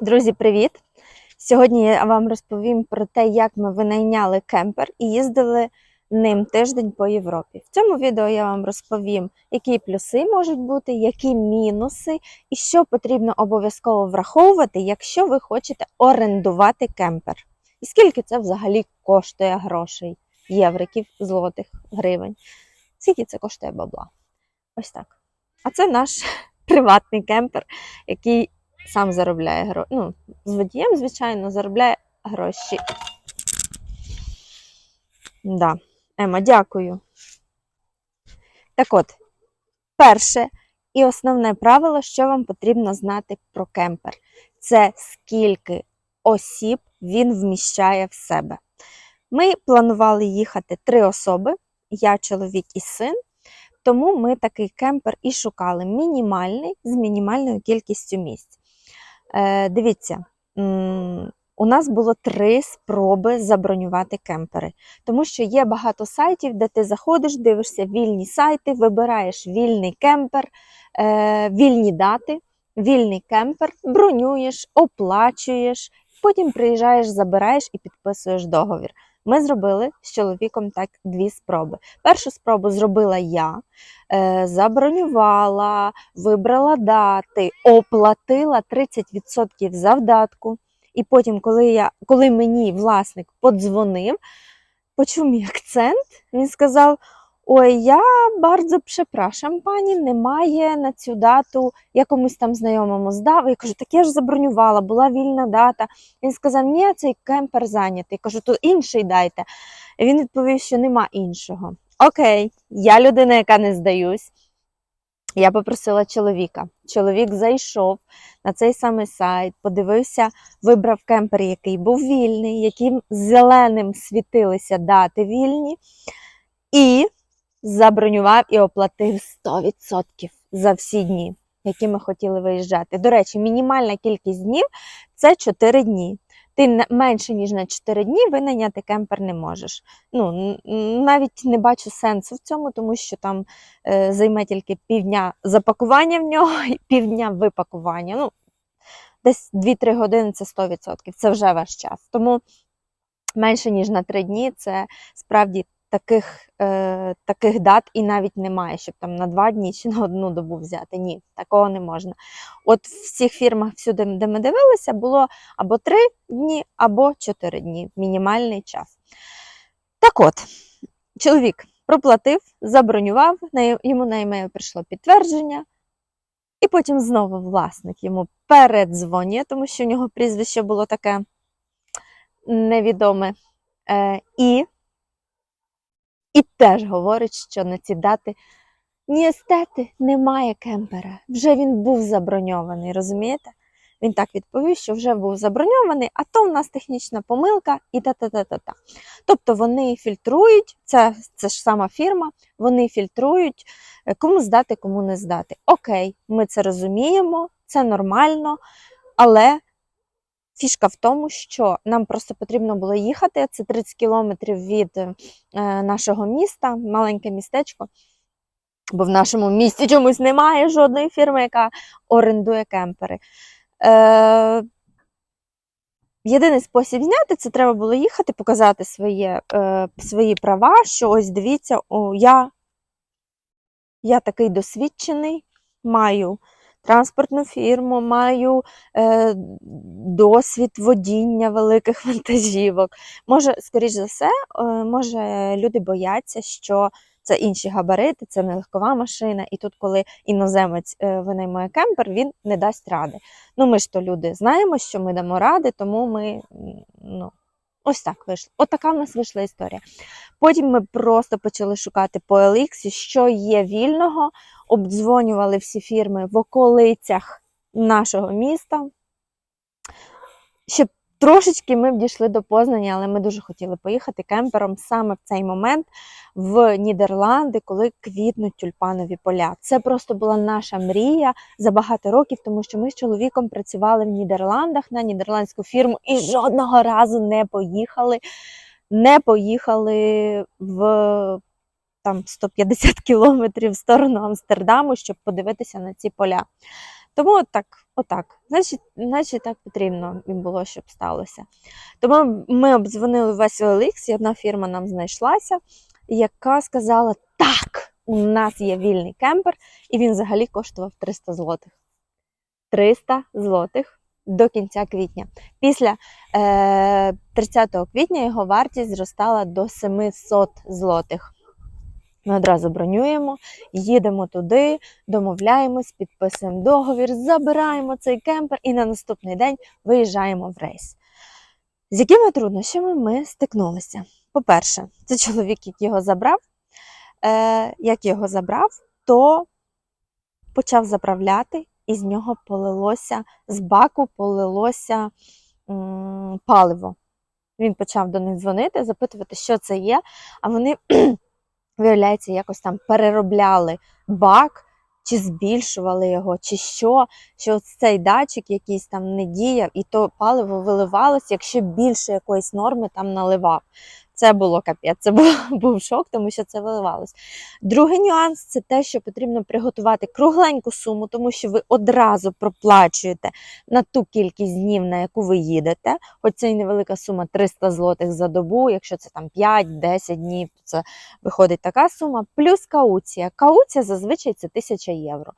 Друзі, привіт! Сьогодні я вам розповім про те, як ми винайняли кемпер і їздили ним тиждень по Європі. В цьому відео я вам розповім, які плюси можуть бути, які мінуси, і що потрібно обов'язково враховувати, якщо ви хочете орендувати кемпер. І скільки це взагалі коштує грошей, євриків, злотих, гривень. Скільки це коштує бабла? Ось так. А це наш приватний кемпер, який сам заробляє гроші. Ну, з водієм, звичайно, заробляє гроші. Да. Ема, дякую. Так от, перше і основне правило, що вам потрібно знати про кемпер, це скільки осіб він вміщає в себе. Ми планували їхати три особи: я, чоловік і син. Тому ми такий кемпер і шукали мінімальний з мінімальною кількістю місць. Е, Дивіться, у нас було три спроби забронювати кемпери, тому що є багато сайтів, де ти заходиш, дивишся вільні сайти, вибираєш вільний кемпер, е, вільні дати, вільний кемпер, бронюєш, оплачуєш, потім приїжджаєш, забираєш і підписуєш договір. Ми зробили з чоловіком так дві спроби. Першу спробу зробила я, е, забронювала, вибрала дати, оплатила 30% завдатку. І потім, коли, я, коли мені власник подзвонив, почув мій акцент, він сказав: Ой, я bardzo przepraszam, пані, немає на цю дату, я комусь там знайомому здав. Я кажу, так я ж забронювала, була вільна дата. Він сказав, ні, цей кемпер зайнятий. Я кажу, то інший дайте. Він відповів, що нема іншого. Окей, я людина, яка не здаюсь. Я попросила чоловіка. Чоловік зайшов на цей самий сайт, подивився, вибрав кемпер, який був вільний, яким зеленим світилися дати вільні, і забронював і оплатив 100% за всі дні, які ми хотіли виїжджати. До речі, мінімальна кількість днів це 4 дні. Ти менше ніж на 4 дні винайняти кемпер не можеш. Ну навіть не бачу сенсу в цьому, тому що там е, займе тільки півдня запакування в нього і півдня випакування. Ну, десь 2-3 години це 100%. Це вже ваш час. Тому менше ніж на 3 дні це справді таких, е, таких дат і навіть немає, щоб там на 2 дні чи на одну добу взяти. Ні, такого не можна. От в всіх фірмах, всюди, де ми дивилися, було або 3 дні, або 4 дні мінімальний час. Так от, чоловік проплатив, забронював, йому на імейл прийшло підтвердження, і потім знову власник йому передзвонює, тому що в нього прізвище було таке невідоме. Е, і, і теж говорить, що на ці дати ні естети немає кемпера. Вже він був заброньований, розумієте? Він так відповів, що вже був заброньований, а то в нас технічна помилка і та-та-та-та-та. Тобто вони фільтрують, це, це ж сама фірма, вони фільтрують, е, кому здати, кому не здати. Окей, ми це розуміємо, це нормально, але фішка в тому, що нам просто потрібно було їхати. Це 30 кілометрів від е, нашого міста, маленьке містечко. Бо в нашому місті чомусь немає жодної фірми, яка орендує кемпери. Е, єдиний спосіб зняти це треба було їхати, показати своє, е, свої права, що ось дивіться, о, я, я такий досвідчений, маю транспортну фірму, маю е, досвід водіння великих вантажівок. Може, скоріш за все, е, може, люди бояться, що це інші габарити, це не легкова машина, і тут, коли іноземець е, винаймає кемпер, він не дасть ради. Ну, ми ж то люди знаємо, що ми дамо ради, тому ми ну, ось так вийшло. От така в нас вийшла історія. Потім ми просто почали шукати по LX, що є вільного, обдзвонювали всі фірми в околицях нашого міста, щоб трошечки ми б дійшли до Познання, але ми дуже хотіли поїхати кемпером саме в цей момент в Нідерланди, коли квітнуть тюльпанові поля. Це просто була наша мрія за багато років, тому що ми з чоловіком працювали в Нідерландах на нідерландську фірму і жодного разу не поїхали. Не поїхали в там 150 кілометрів в сторону Амстердаму, щоб подивитися на ці поля. Тому от так Отак. Значить, значить, так потрібно їм було, щоб сталося. Тому ми обдзвонили весь OLX, і одна фірма нам знайшлася, яка сказала: так, у нас є вільний кемпер, і він взагалі коштував 300 злотих. 300 злотих до кінця квітня. Після е, 30 квітня його вартість зростала до 700 злотих. Ми одразу бронюємо, їдемо туди, домовляємось, підписуємо договір, забираємо цей кемпер і на наступний день виїжджаємо в рейс. З якими труднощами ми стикнулися? По-перше, це чоловік, який його забрав. Е, як його забрав, то почав заправляти, і з нього полилося, з баку полилося паливо. Він почав до них дзвонити, запитувати, що це є, а вони виявляється, якось там переробляли бак, чи збільшували його, чи що, що цей датчик якийсь там не діяв, і то паливо виливалось, якщо більше якоїсь норми там наливав. Це було капець, це був, був шок, тому що це виливалось. Другий нюанс це те, що потрібно приготувати кругленьку суму, тому що ви одразу проплачуєте на ту кількість днів, на яку ви їдете. Хоч це і невелика сума 300 злотих за добу, якщо це там 5-10 днів, то це виходить така сума. Плюс кауція. Кауція зазвичай це 1000 євро.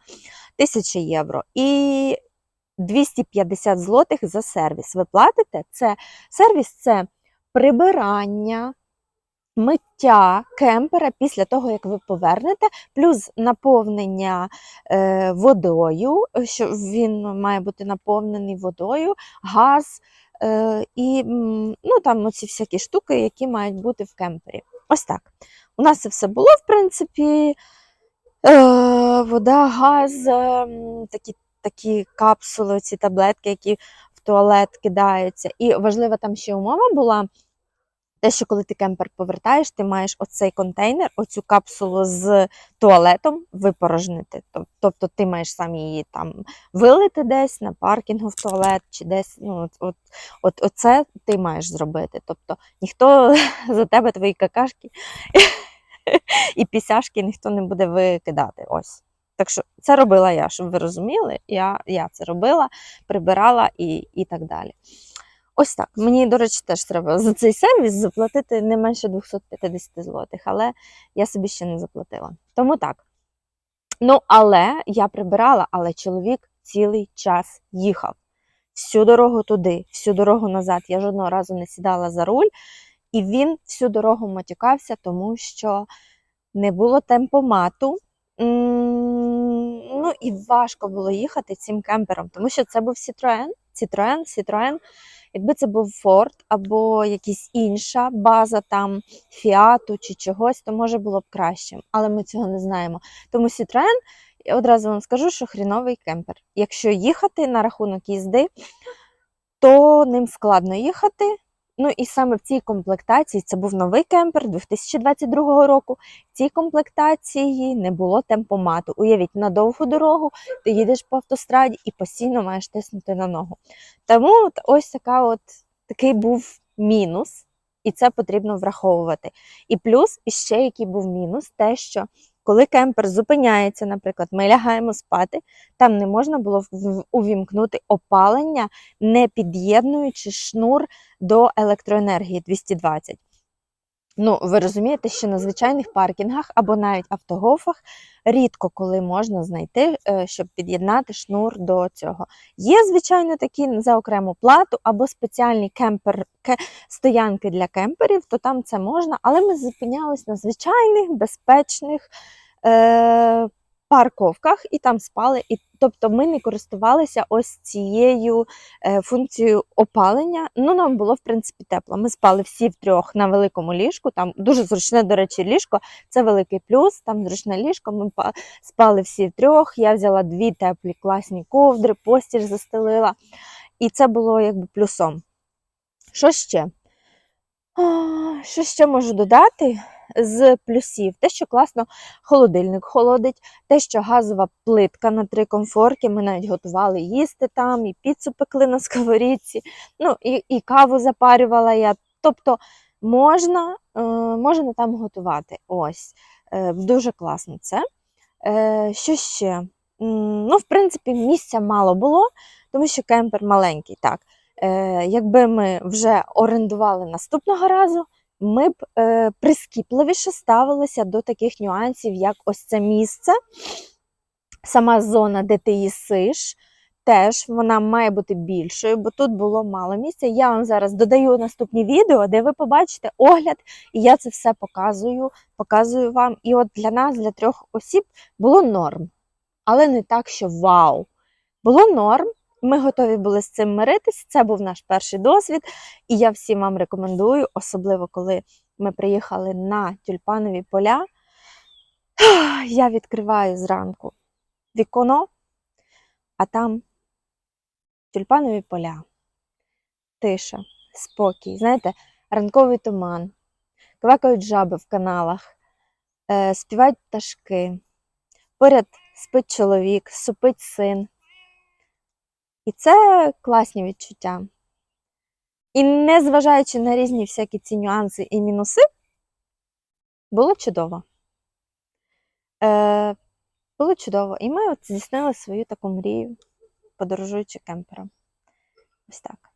1000 євро. І 250 злотих за сервіс. Ви платите? Це сервіс це прибирання, миття кемпера після того, як ви повернете, плюс наповнення е, водою, що він має бути наповнений водою, газ е, і ну, там оці всякі штуки, які мають бути в кемпері. Ось так. У нас це все було, в принципі. Е, вода, газ, е, такі, такі капсули, ці таблетки, які туалет кидаються. І важлива там ще умова була. Те, що коли ти кемпер повертаєш, ти маєш оцей контейнер, оцю капсулу з туалетом випорожнити. Тобто ти маєш сам її там вилити десь на паркінгу в туалет, чи десь. Ну, от, от, от, оце ти маєш зробити. Тобто ніхто за тебе твої какашки і пісяшки ніхто не буде викидати. Ось. Так що це робила я, щоб ви розуміли. Я, я це робила, прибирала і, і так далі. Ось так. Мені, до речі, теж треба за цей сервіс заплатити не менше 250 злотих, але я собі ще не заплатила. Тому так. Ну, але я прибирала, але чоловік цілий час їхав. Всю дорогу туди, всю дорогу назад. Я жодного разу не сідала за руль, і він всю дорогу матюкався, тому що не було темпомату. Ну і важко було їхати цим кемпером, тому що це був Citroen, Citroen, Citroen. Якби це був Ford або якась інша база там Фіату чи чогось, то може було б краще. Але ми цього не знаємо. Тому Citroen, одразу вам скажу, що хріновий кемпер. Якщо їхати на рахунок їзди, то ним складно їхати. Ну і саме в цій комплектації це був новий кемпер 2022 року. В цій комплектації не було темпомату. Уявіть, на довгу дорогу ти їдеш по автостраді і постійно маєш тиснути на ногу. Тому от ось така от, такий був мінус, і це потрібно враховувати. І плюс іще який був мінус, те, що коли кемпер зупиняється, наприклад, ми лягаємо спати, там не можна було увімкнути опалення, не під'єднуючи шнур до електроенергії 220. Ну, ви розумієте, що на звичайних паркінгах або навіть автогофах рідко коли можна знайти, е, щоб під'єднати шнур до цього. Є, звичайно, такі за окрему плату або спеціальні кемпер, ке- стоянки для кемперів, то там це можна, але ми зупинялись на звичайних, безпечних е, парковках і там спали. І, тобто ми не користувалися ось цією е, функцією опалення. Ну, нам було, в принципі, тепло. Ми спали всі втрьох на великому ліжку. Там дуже зручне, до речі, ліжко. Це великий плюс, там зручне ліжко. Ми спали всі втрьох. Я взяла дві теплі класні ковдри, постіль застелила. І це було якби плюсом. Що ще? Що ще можу додати з плюсів? Те, що класно холодильник холодить, те, що газова плитка на три комфорки, ми навіть готували їсти там, і піцу пекли на сковорідці, ну і, і каву запарювала я. Тобто можна, е, можна там готувати. Ось. Е, дуже класно це. Е, що ще? Ну, в принципі, місця мало було. тому що кемпер маленький. Так, якби ми вже орендували наступного разу, ми б е, прискіпливіше ставилися до таких нюансів, як ось це місце, сама зона, де ти їсиш. Теж вона має бути більшою, бо тут було мало місця. Я вам зараз додаю наступні відео, де ви побачите огляд, і я це все показую, показую вам. І от для нас, для трьох осіб, було норм. Але не так, що вау. Було норм. Ми готові були з цим миритись. Це був наш перший досвід, і я всім вам рекомендую, особливо коли ми приїхали на тюльпанові поля. Я відкриваю зранку вікно, а там тюльпанові поля, тиша, спокій. Знаєте, ранковий туман, квакають жаби в каналах, е, співають пташки. Поряд спить чоловік, супить син. І це класні відчуття. І незважаючи на різні всякі ці нюанси і мінуси, було чудово. Е, було чудово. І ми от здійснили свою таку мрію, подорожуючи кемпером. Ось так.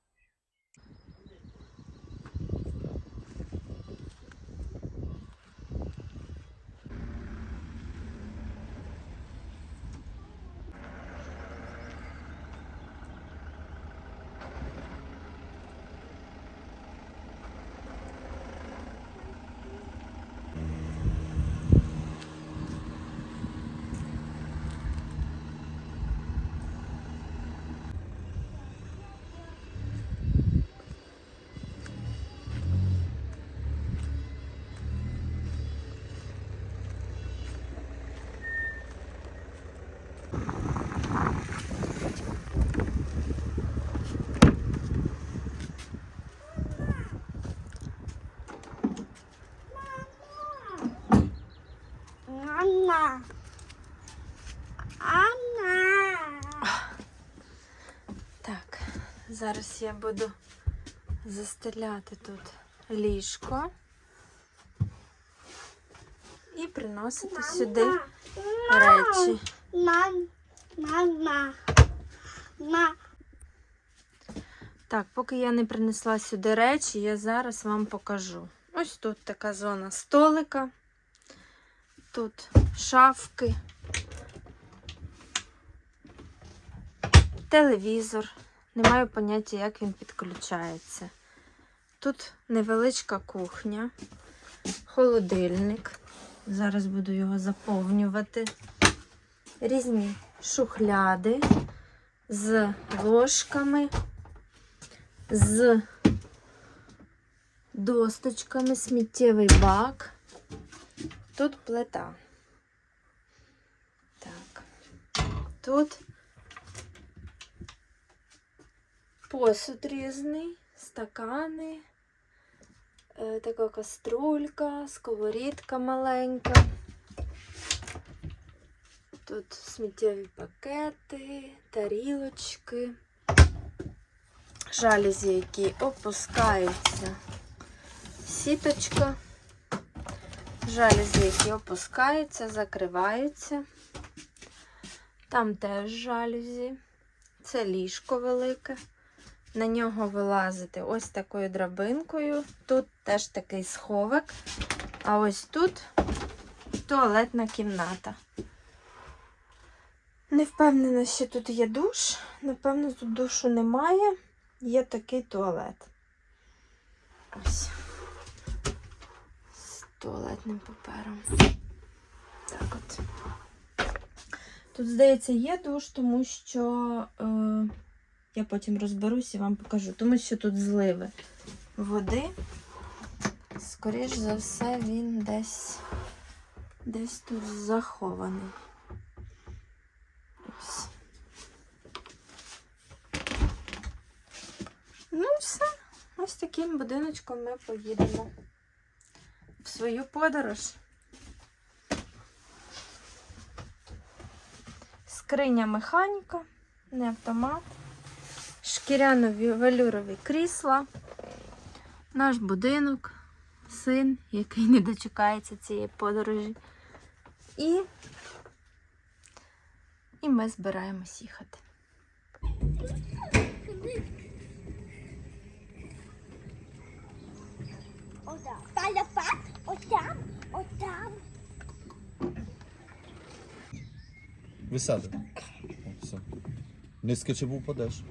Зараз я буду застеляти тут ліжко і приносити сюди речі. Мам. Мама. Ма. Так, поки я не принесла сюди речі, я зараз вам покажу. Ось тут така зона столика. Тут шафки. Телевізор. Не маю поняття, як він підключається. Тут невеличка кухня, холодильник. Зараз буду його заповнювати. Різні шухляди з ложками, з досточками, сміттєвий бак. Тут плита. Так. Тут посуд різний, стакани, е, така каструлька, сковорідка маленька. Тут сміттєві пакети, тарілочки, жалюзі, які опускаються. Сіточка. Жалюзі, які опускаються, закриваються. Там теж жалюзі. Це ліжко велике. На нього вилазити ось такою драбинкою. Тут теж такий сховик. А ось тут туалетна кімната. Не впевнена, що тут є душ. Напевно, тут душу немає. Є такий туалет. Ось. З туалетним папером. Так от. Тут, здається, є душ, тому що е, я потім розберусь і вам покажу. Тому що тут зливи води. Скоріш за все, він десь, десь тут захований. Ось. Ну, все. Ось таким будиночком ми поїдемо в свою подорож. Скриня механіка, не автомат, шкірянові велюрові крісла, наш будинок, син, який не дочекається цієї подорожі. І, і ми збираємось їхати. Отам. Палапат. Отам. Отам. Висади. Все. Не скачи, бо впадеш.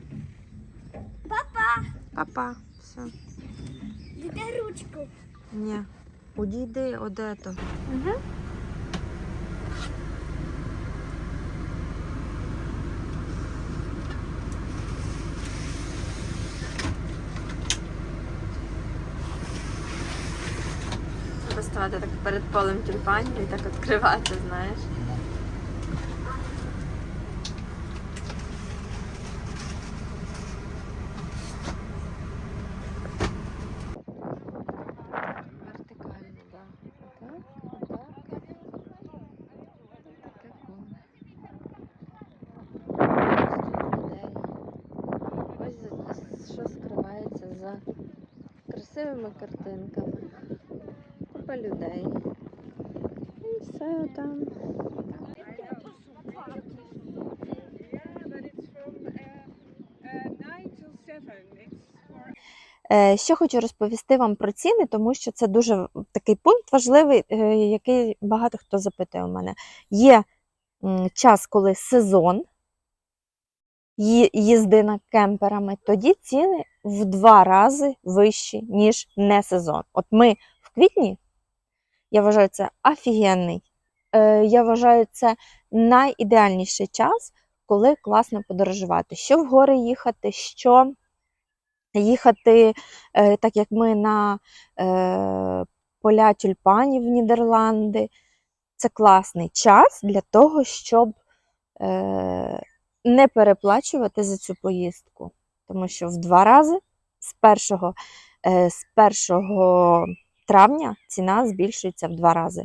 Папа. Папа, все. Дай ручку. Ні. Удійди одето. Угу. Треба ставати так перед полем тюльпанів і так відкривати, знаєш. Вертикально, так. Так, так. Таке коло. Ось за- що скривається за красивими картинками. Купа людей. І все там. Ще хочу розповісти вам про ціни, тому що це дуже такий пункт важливий, е, який багато хто запитує у мене. Є час, коли сезон їзди на кемперами, тоді ціни в два рази вищі, ніж не сезон. От ми в квітні, я вважаю, це офігенний. Е, Я вважаю, це найідеальніший час, коли класно подорожувати. Що в гори їхати, що їхати, е, так як ми на е, поля тюльпанів в Нідерланди. Це класний час для того, щоб не переплачувати за цю поїздку. Тому що в два рази з 1, е, з 1 травня ціна збільшується в два рази.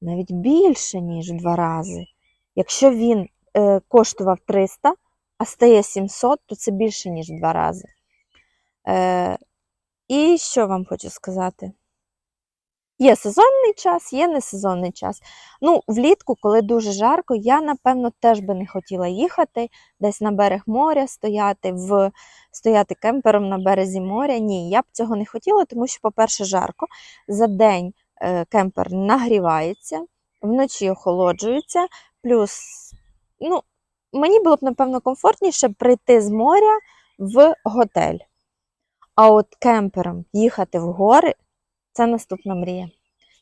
Навіть більше, ніж в два рази. Якщо він е, коштував 300, а стає 700, то це більше, ніж в два рази. Е, і що вам хочу сказати? Є сезонний час, є несезонний час. Ну, влітку, коли дуже жарко, я, напевно, теж би не хотіла їхати десь на берег моря, стояти в стояти кемпером на березі моря. Ні, я б цього не хотіла, тому що, по-перше, жарко. За день е, кемпер нагрівається, вночі охолоджується, плюс, ну, мені було б, напевно, комфортніше прийти з моря в готель. А от кемпером їхати в гори це наступна мрія.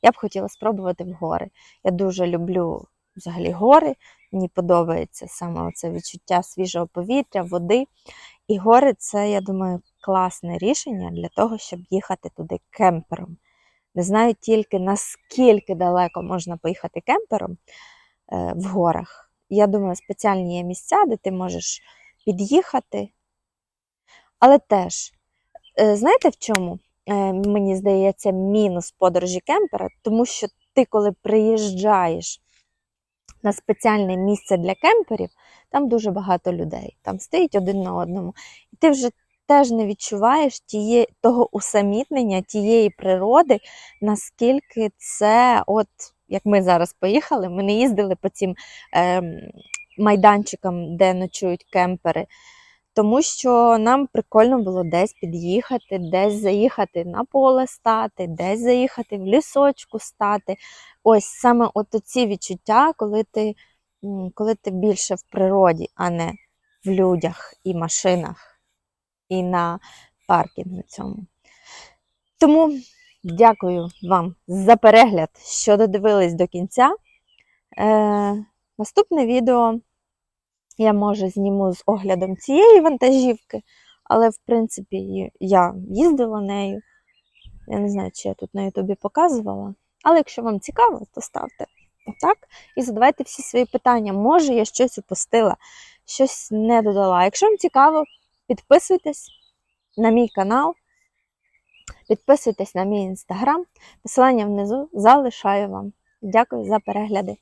Я б хотіла спробувати в гори. Я дуже люблю взагалі гори. Мені подобається саме це відчуття свіжого повітря, води. І гори це, я думаю, класне рішення для того, щоб їхати туди кемпером. Не знаю тільки наскільки далеко можна поїхати кемпером е, в горах. Я думаю, спеціальні є місця, де ти можеш під'їхати. Але теж, е, знаєте в чому? Е, мені здається, мінус подорожі кемпера, тому що ти, коли приїжджаєш на спеціальне місце для кемперів, там дуже багато людей, там стоїть один на одному, і ти вже теж не відчуваєш тіє, того усамітнення, тієї природи, наскільки це, от як ми зараз поїхали, ми не їздили по цим ем, майданчикам, де ночують кемпери тому що нам прикольно було десь під'їхати, десь заїхати на поле стати, десь заїхати в лісочку стати. Ось саме от ці відчуття, коли ти, коли ти більше в природі, а не в людях і машинах, і на паркінгу цьому. Тому дякую вам за перегляд, що додивились до кінця. Е, наступне відео я може зніму з оглядом цієї вантажівки, але в принципі я їздила нею. Я не знаю, чи я тут на Ютубі показувала. Але якщо вам цікаво, то ставте отак і задавайте всі свої питання. Може, я щось упустила, щось не додала. Якщо вам цікаво, підписуйтесь на мій канал, підписуйтесь на мій інстаграм. Посилання внизу залишаю вам. Дякую за перегляди.